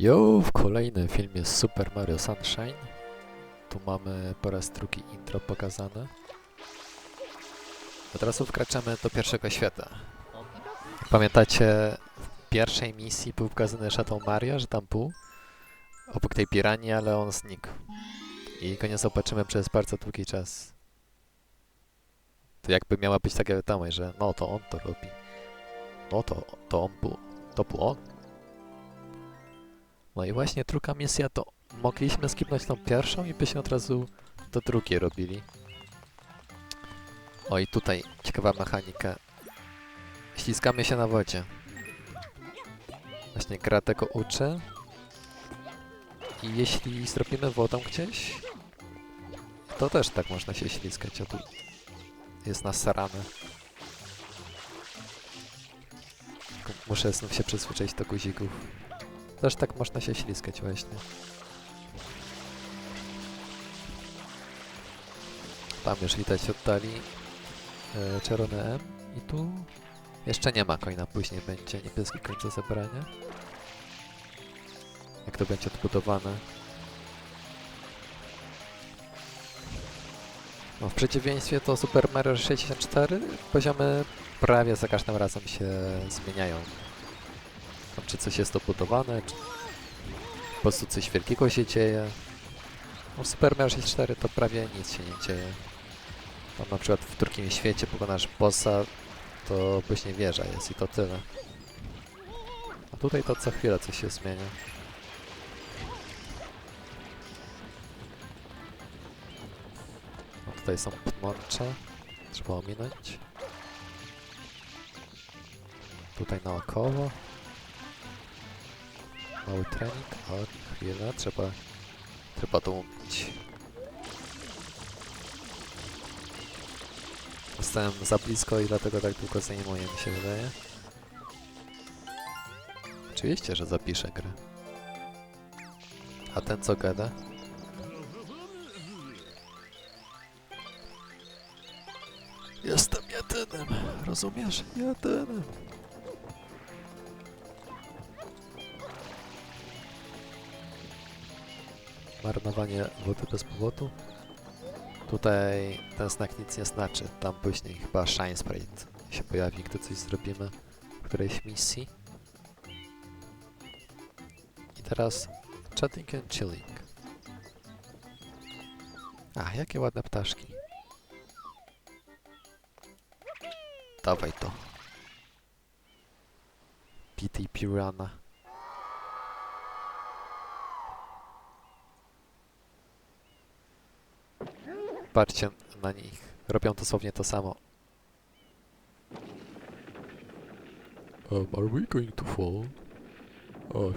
Jo, w kolejnym filmie Super Mario Sunshine. Tu mamy po raz drugi intro pokazane. Od razu wkraczamy do pierwszego świata. Pamiętacie, w pierwszej misji był pokazany Shadow Mario, że tam był obok tej piranii, ale on znikł. I go nie zobaczymy przez bardzo długi czas. To jakby miała być taka wiadomość, że no to on to robi. No to, to on był, to był on. No i właśnie druga misja to mogliśmy skipnąć tą pierwszą i byśmy od razu do drugiej robili. O i tutaj ciekawa mechanika. Ślizgamy się na wodzie. Właśnie gra tego uczy. I jeśli zrobimy wodą gdzieś, to też tak można się ślizgać, a tu jest nasarane. Muszę znów się przyzwyczaić do guzików. Też tak można się ślizgać właśnie. Tam już widać oddali e, czerwone M i tu jeszcze nie ma koina, później będzie niebieski koń do zebrania. Jak to będzie odbudowane. No, w przeciwieństwie do Super Mario 64 poziomy prawie za każdym razem się zmieniają. Tam czy coś jest dobudowane, czy po prostu coś wielkiego się dzieje. No w Super Mario 64 to prawie nic się nie dzieje. Tam na przykład w drugim świecie pokonasz bossa, to później wieża jest i to tyle. A tutaj to co chwilę coś się zmienia. No tutaj są podmącze. Trzeba ominąć. Tutaj naokoło. Mały trening. O, chwilę, trzeba, trzeba to umieć. Zostałem za blisko i dlatego tak długo zajmuje, mi się wydaje. Oczywiście, że zapiszę grę. A ten co gada? Jestem jedynym, rozumiesz? Jedynym. Marnowanie wody bez powodu. Tutaj ten znak nic nie znaczy. Tam później chyba Shine Sprite się pojawi, gdy coś zrobimy w którejś misji. I teraz chatting and chilling. A, jakie ładne ptaszki. Dawaj to. PT Piranha. Patrzcie na nich. Robią dosłownie to samo. Um, are we going to fall? O,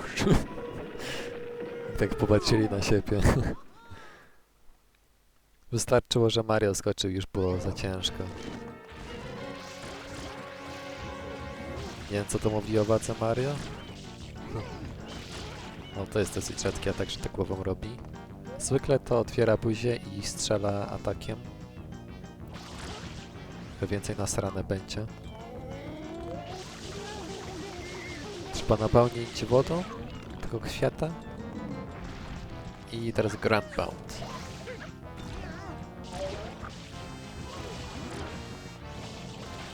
tak popatrzyli na siebie. Wystarczyło, że Mario skoczył, już było za ciężko. Nie wiem, co to mówi o wadze Mario. No to jest dosyć rzadkie, a także tak głową robi. Zwykle to otwiera buzię i strzela atakiem. To więcej nasrane będzie. Trzeba napełnić wodą tego kwiata. I teraz Grand Bound.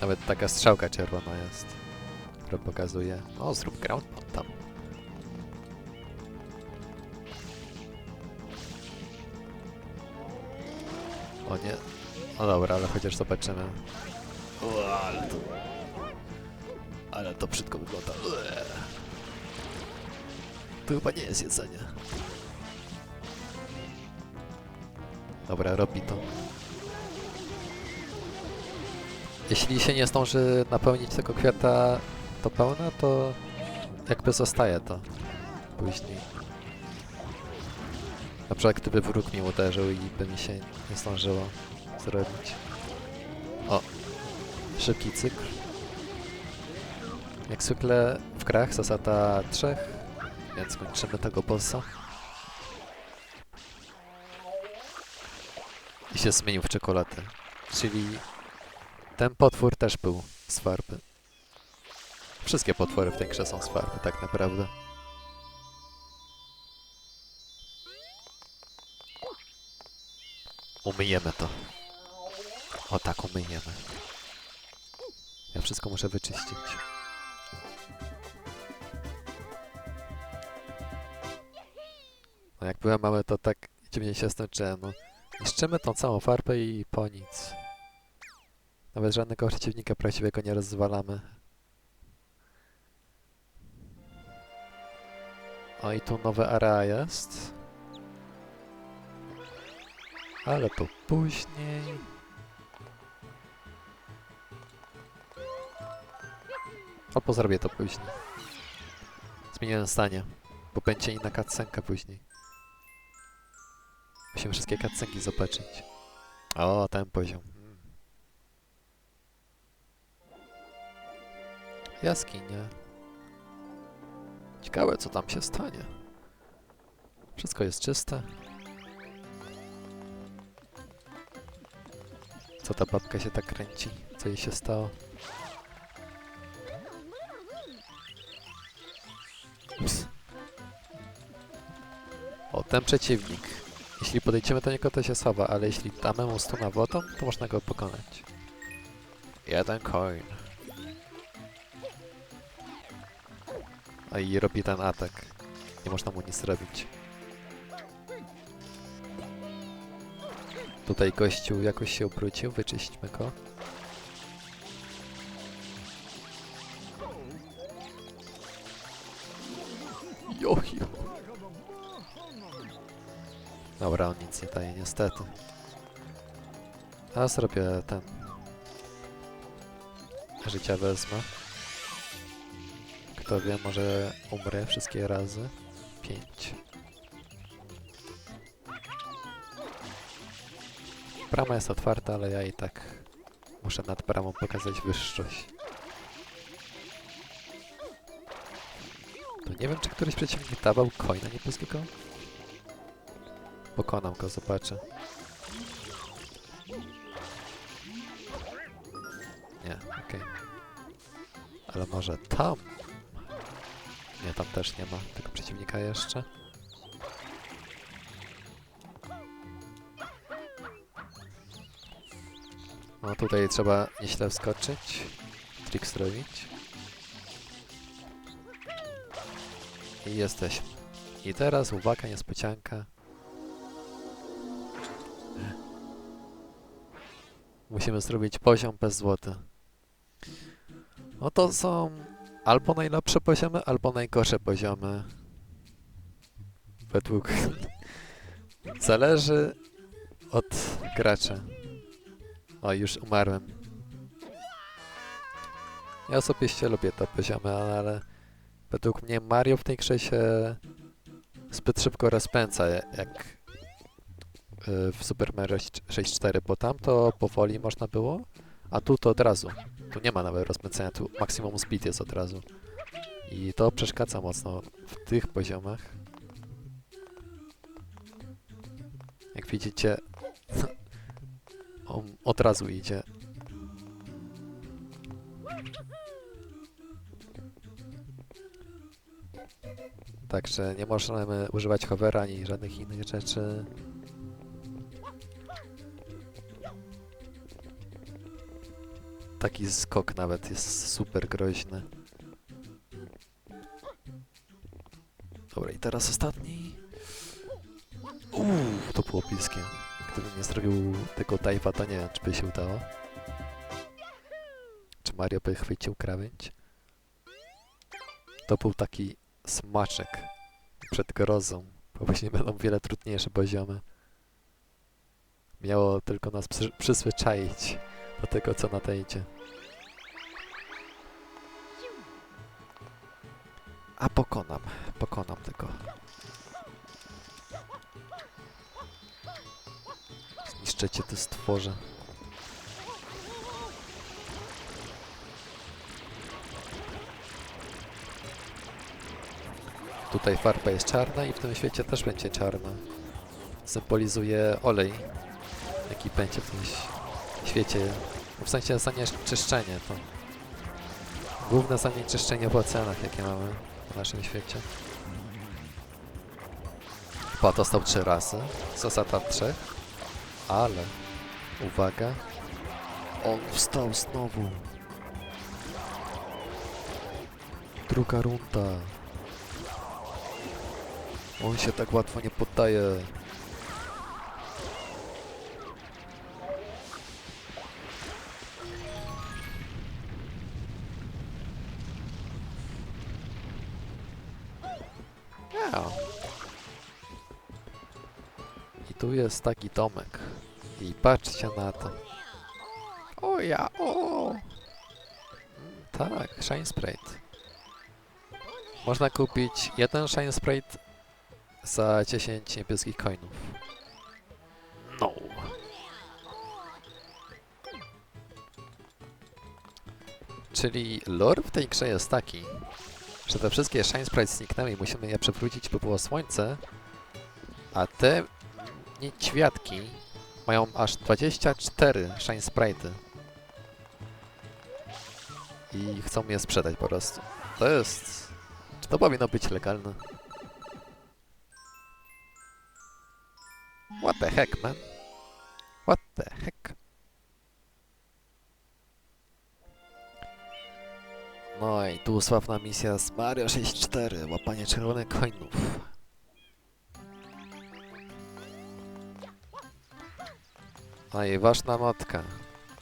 Nawet taka strzałka czerwona jest, która pokazuje. O, zrób Ground tam. O nie. No dobra, ale chociaż zobaczymy. Ale to... Ale to brzydko wygląda. Ue. To chyba nie jest jedzenie. Dobra, robi to. Jeśli się nie zdąży napełnić tego kwiata do pełna, to jakby zostaje to później. Na przykład gdyby wróg mi uderzył i by mi się nie zdążyło zrobić. O! Szybki cykl. Jak zwykle w grach zasada trzech, więc kończymy tego bossa. I się zmienił w czekoladę. Czyli ten potwór też był z farby. Wszystkie potwory w tej grze są z farby, tak naprawdę. Umyjemy to. O tak, umyjemy. Ja wszystko muszę wyczyścić. No jak byłem mały, to tak dziwnie się skończyłem. No. Niszczymy tą całą farbę i po nic. Nawet żadnego przeciwnika prawdziwego nie rozwalamy. O i tu nowe area jest. Ale to później. Albo zrobię to później. Zmieniłem zdanie, bo będzie inna cutscenka później. Musimy wszystkie cutscenki zobaczyć. O, ten poziom. Mm. Jaskinia. Ciekawe, co tam się stanie. Wszystko jest czyste. Co ta babka się tak kręci? Co jej się stało? Ups. O, ten przeciwnik. Jeśli podejdziemy do niego, to się schowa, ale jeśli damy mu stuna wodą, to można go pokonać. Jeden coin. A i robi ten atak. Nie można mu nic zrobić. Tutaj gościu jakoś się obrócił, wyczyśćmy go. Jochio. Dobra, on nic nie daje niestety. A zrobię ten. Życia wezmę. Kto wie, może umrę wszystkie razy. Pięć. Brama jest otwarta, ale ja i tak muszę nad bramą pokazać wyższość. To nie wiem, czy któryś przeciwnik dawał coina niebieskiego? Pokonam go, zobaczę. Nie, okej. Ale może tam? Nie, tam też nie ma tego przeciwnika jeszcze. No tutaj trzeba nieźle wskoczyć. Trik zrobić. I jesteśmy. I teraz uwaga, niespodzianka. Musimy zrobić poziom bez złota. No to są albo najlepsze poziomy, albo najgorsze poziomy. Według... Zależy od gracza. O, już umarłem. Ja osobiście lubię te poziomy, ale według mnie Mario w tej grze się zbyt szybko rozpędza, jak y, w Super Mario 64, bo tam to powoli można było, a tu to od razu. Tu nie ma nawet rozpędzenia, tu maksimum speed jest od razu. I to przeszkadza mocno w tych poziomach. Jak widzicie, on od razu idzie. Także nie możemy używać hovera ani żadnych innych rzeczy. Taki skok nawet jest super groźny. Dobra, i teraz ostatni. Uuu, to było bliskie. Gdybym nie zrobił tego dive'a, to nie wiem, czy by się udało. Czy Mario by chwycił krawędź? To był taki smaczek przed grozą, bo później będą wiele trudniejsze poziomy. Miało tylko nas przy przyswyczaić do tego, co nadejdzie. A pokonam, pokonam tego. Zniszczycie te stworze. Tutaj farba jest czarna i w tym świecie też będzie czarna. Symbolizuje olej, jaki będzie w tym świecie. W sensie zanieczyszczenie to. Główne zanieczyszczenie w oceanach, jakie mamy w naszym świecie. Chyba dostał trzy razy. Zasada trzech. Ale, uwaga, on wstał znowu. Druga runda. On się tak łatwo nie poddaje. I tu jest taki domek. I patrzcie na to. O ja, o! Tak, Shine Sprite. Można kupić jeden Shine Sprite za 10 niebieskich coinów. No. Czyli lore w tej grze jest taki, że te wszystkie Shine Sprites zniknęły i musimy je przewrócić, by było słońce, a te niedźwiadki mają aż 24 Shine Sprite'y. I chcą je sprzedać po prostu. To jest... Czy to powinno być legalne? What the heck, man? What the heck? No i tu sławna misja z Mario 64, łapanie czerwonych coinów. No i ważna notka,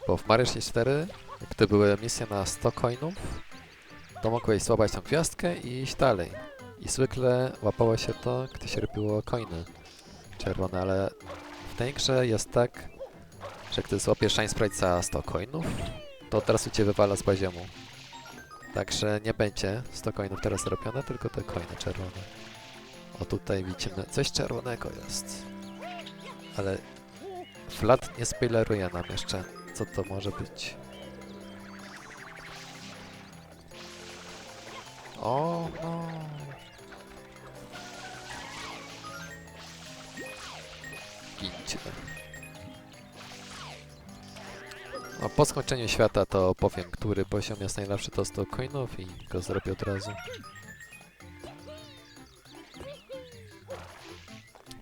bo w Mario 64, gdy były misje na 100 coinów, to mogłeś złapać tą gwiazdkę i iść dalej. I zwykle łapało się to, gdy się robiło coiny czerwone, ale w tej grze jest tak, że gdy złapiesz Shine Sprite za 100 coinów, to od razu cię wywala z poziomu. Także nie będzie 100 coinów teraz robione, tylko te coiny czerwone. O tutaj widzimy, coś czerwonego jest. Ale Flat nie spoileruje nam jeszcze, co to może być. O, no. Gincie. No, po skończeniu świata to powiem, który poziom jest najlepszy to 100 coinów i go zrobię od razu.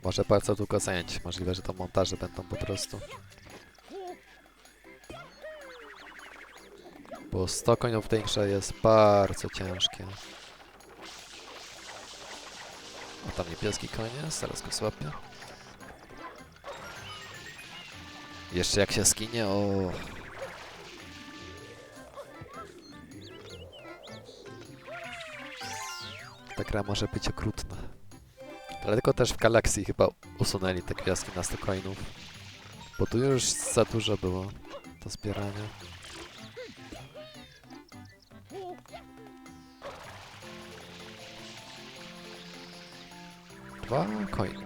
Może bardzo długo zająć. Możliwe, że to montaże będą po prostu. Bo 100 coinów w tej grze jest bardzo ciężkie. O, tam niebieski koniec, zaraz go złapię. Jeszcze jak się skinie, o... Ta gra może być okrutna. Dlatego też w Galaxii chyba usunęli te gwiazdki na 100 coinów. Bo tu już za dużo było do zbierania. Dwa coiny.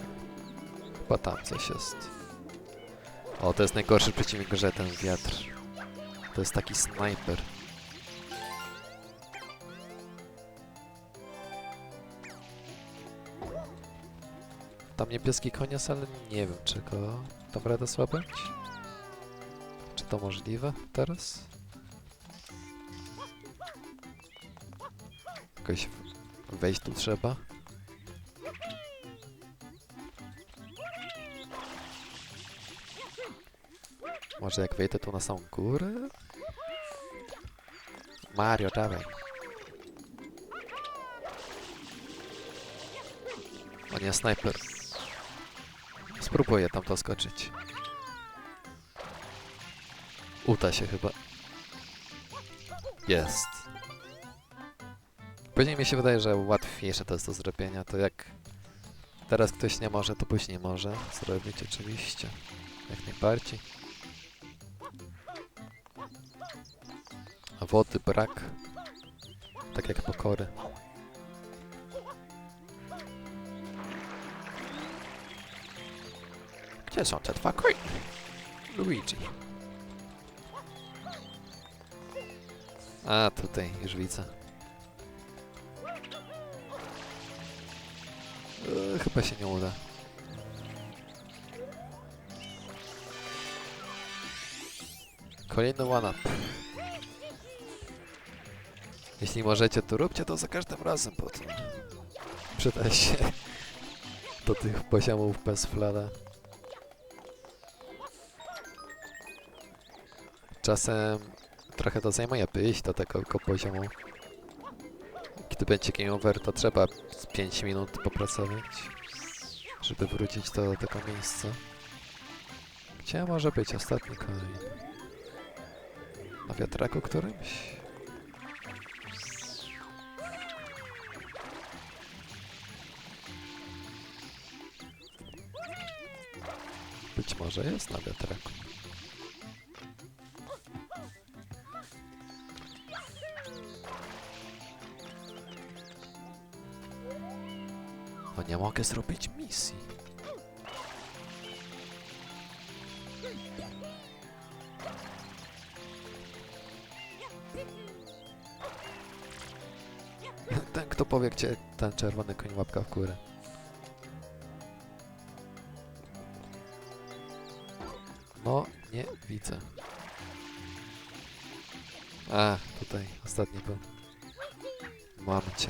Chyba tam coś jest. O, to jest najgorszy przeciwnik grze, ten wiatr. To jest taki snajper. Tam niebieski koniec, ale nie wiem, czy go dam radę. Czy to możliwe teraz? Jakoś wejść tu trzeba. Może jak wejdę tu na samą górę? Mario, dawaj. O nie, snajper. Spróbuję tam doskoczyć. Uda się chyba. Jest. Później mi się wydaje, że łatwiejsze to jest do zrobienia. To jak teraz ktoś nie może, to później może zrobić oczywiście. Jak najbardziej. A wody brak. Tak jak pokory. Gdzie są te dwa coiny? Luigi. A, tutaj, już widzę. E, chyba się nie uda. Kolejny one-up. Jeśli możecie, to róbcie to za każdym razem potem. Przyda się do tych poziomów bez. Czasem trochę to zajmuje, by iść do tego go poziomu. Kiedy będzie game over, to trzeba z 5 minut popracować, żeby wrócić do tego miejsca. Gdzie może być ostatni koń? Na wiatraku którymś? Być może jest na wiatraku. Nie mogę zrobić misji. Ten kto powie, gdzie ten czerwony koń łapka w górę. No, nie widzę. A, tutaj ostatni był. Mam cię.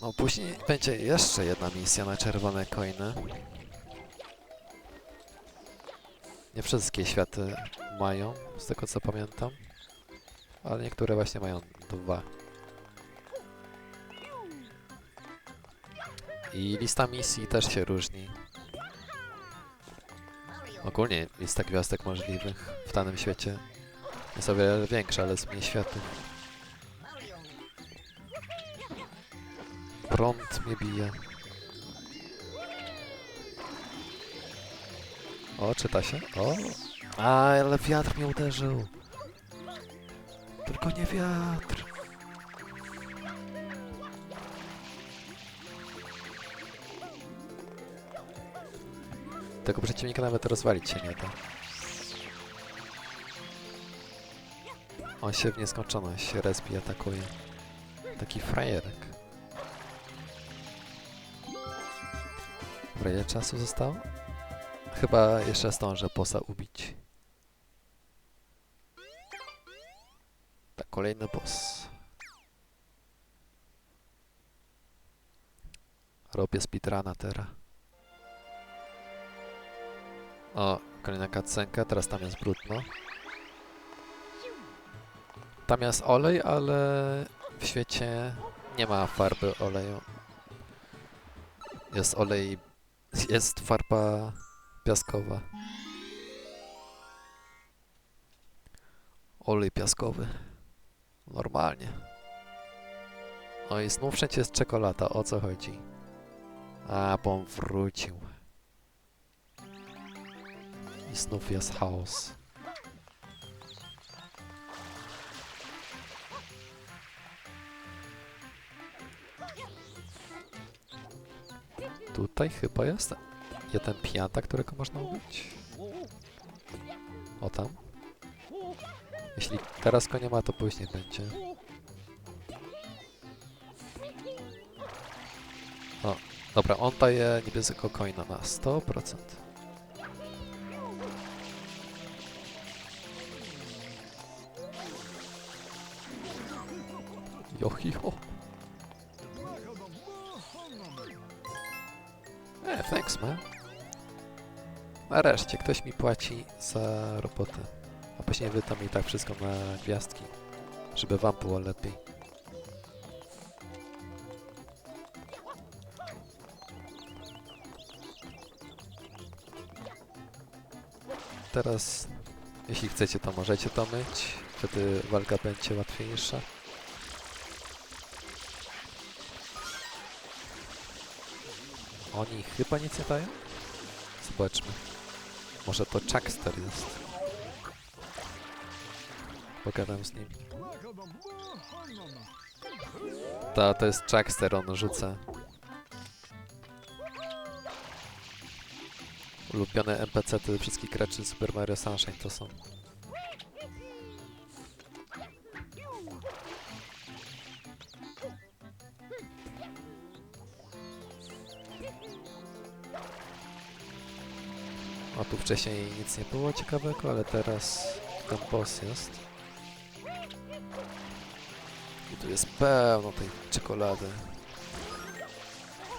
No później będzie jeszcze jedna misja na czerwone coiny. Nie wszystkie światy mają, z tego co pamiętam. Ale niektóre właśnie mają dwa. I lista misji też się różni. Ogólnie lista gwiazdek możliwych w danym świecie jest o wiele większa, ale z mniej światów. Prąd mnie bije. O, czyta się? O! A, ale wiatr mnie uderzył. Tylko nie wiatr. Tego przeciwnika nawet rozwalić się nie da. On się w nieskończoność respi atakuje. Taki frajerek. Dobra, ile czasu zostało? Chyba jeszcze zdążę posa ubić. Tak, kolejny boss. Robię speedruna teraz. O, kolejna cutscenka, teraz tam jest brudno. Tam jest olej, ale w świecie nie ma farby oleju. Jest olej, jest farba piaskowa. Olej piaskowy. Normalnie. O i znów wszędzie jest czekolada, o co chodzi? A, bo on wrócił. I znów jest chaos. Tutaj chyba jest jeden pianta, którego można ubić. O tam. Jeśli teraz go nie ma, to później będzie. O, dobra, on daje niebieskiego coina na 100%. Jochicho. E, thanks man. Nareszcie ktoś mi płaci za robotę. A później wy tam i tak wszystko na gwiazdki. Żeby wam było lepiej. Teraz, jeśli chcecie, to możecie to myć. Wtedy walka będzie łatwiejsza. Oni chyba nic nie dają? Zobaczmy. Może to Chuckster jest. Pogadam z nim. To, to jest Chuckster, on rzuca. Ulubione NPC to wszystkich graczy Super Mario Sunshine to są. Tu wcześniej nic nie było ciekawego, ale teraz ten boss jest. I tu jest pełno tej czekolady.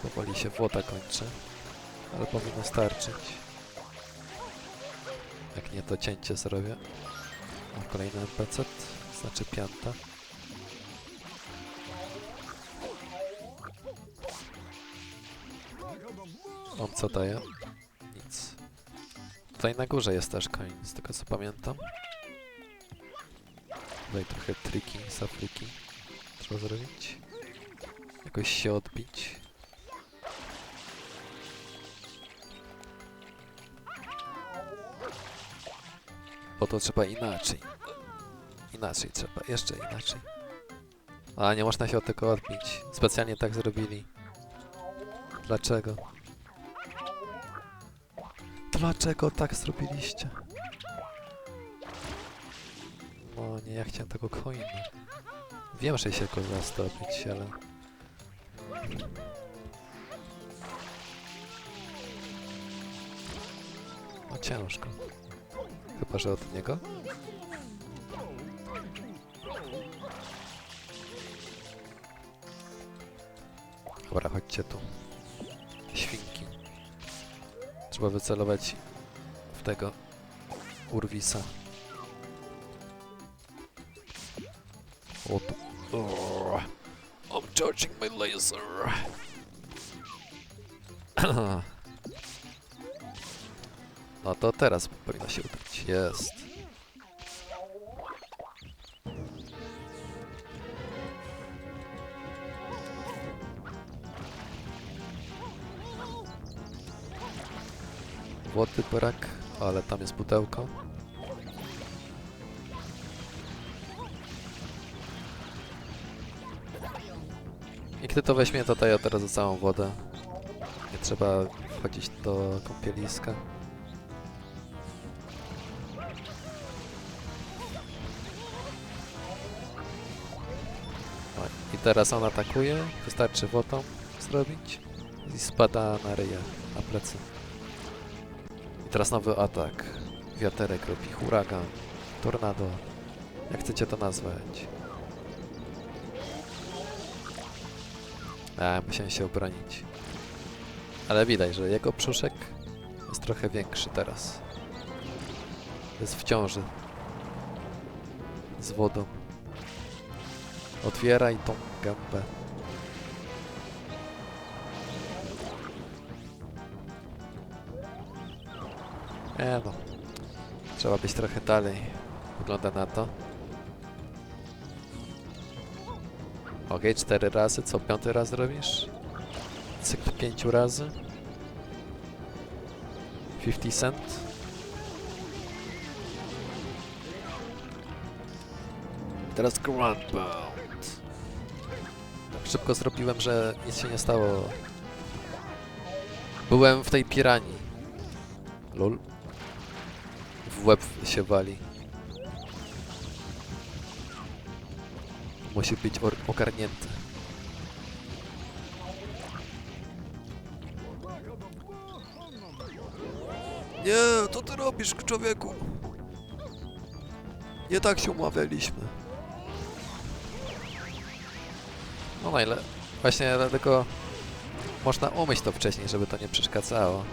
Powoli się woda kończy. ale powinno starczyć. Jak nie, to cięcie zrobię. O, kolejny NPC, znaczy piąta. On co daje? Tutaj na górze jest też koń, z tego co pamiętam. Tutaj trochę triki, safriki trzeba zrobić. Jakoś się odbić. Bo to trzeba inaczej. Inaczej trzeba, jeszcze inaczej. A nie można się od tego odbić. Specjalnie tak zrobili. Dlaczego? Dlaczego tak zrobiliście? No nie, ja chciałem tego coina. Wiem, że się go da ale... No ciężko. Chyba, że od niego? Dobra, chodźcie tu. Trzeba wycelować w tego Urwisa. O tu. Oh, I'm charging my laser. No to teraz powinno się udać. Jest. Wody brak, ale tam jest pudełko. I gdy to weźmie, to daje od razu całą wodę. Nie trzeba wchodzić do kąpieliska. I teraz on atakuje, wystarczy wodą zrobić i spada na ryję, na plecy. I teraz nowy atak. Wiaterek robi huragan, tornado, jak chcecie to nazwać. A, musiałem się obronić. Ale widać, że jego brzuszek jest trochę większy teraz. Jest w ciąży. Z wodą. Otwieraj tą gębę. E no. Trzeba być trochę dalej. Wygląda na to. Okej, cztery razy. Co piąty raz robisz? Cykl pięciu razy. 50 cent. Teraz Groundbound. Tak szybko zrobiłem, że nic się nie stało. Byłem w tej piranii. Lol. W łeb się wali. Musi być ogarnięty. Nie, co ty robisz, człowieku? Nie tak się umawialiśmy. No na ile... Właśnie dlatego można umyć to wcześniej, żeby to nie przeszkadzało.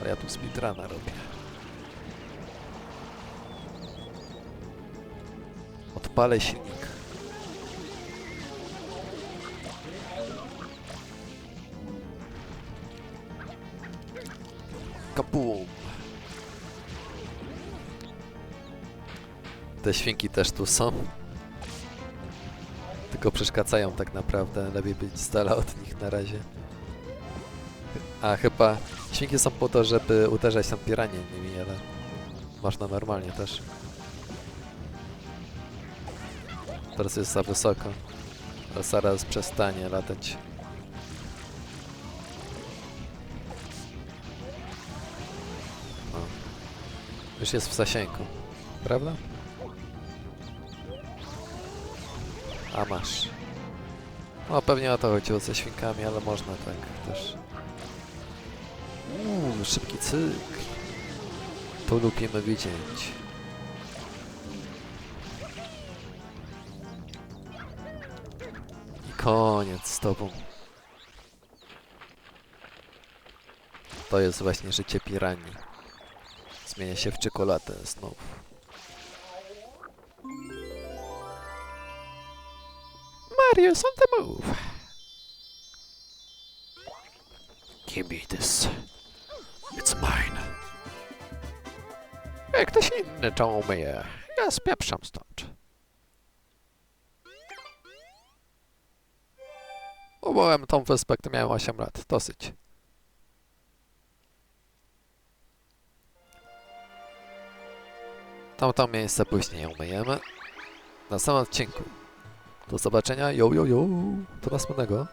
Ale ja tu speedruna robię. Odpalę silnik. Kabum! Te świnki też tu są. Tylko przeszkadzają tak naprawdę. Lepiej być z dala od nich na razie. A chyba świnki są po to, żeby uderzać tam piranie nimi, ale można normalnie też. Teraz jest za wysoko. To zaraz przestanie latać. O. Już jest w zasięgu, prawda? A masz. No pewnie o to chodziło ze świnkami, ale można tak też. Uuu, szybki cykl. To lubimy widzieć. Koniec z tobą. To jest właśnie życie piranii. Zmienia się w czekoladę znów. Marius on the move. Give me this. It's mine. Jak ktoś inny to umyje, ja spieprzam stąd. Ubyłem tą wyspę, gdy miałem 8 lat. Dosyć. Tamto miejsce później umyjemy. Na samym odcinku. Do zobaczenia. Jo, jo, jo. Do następnego.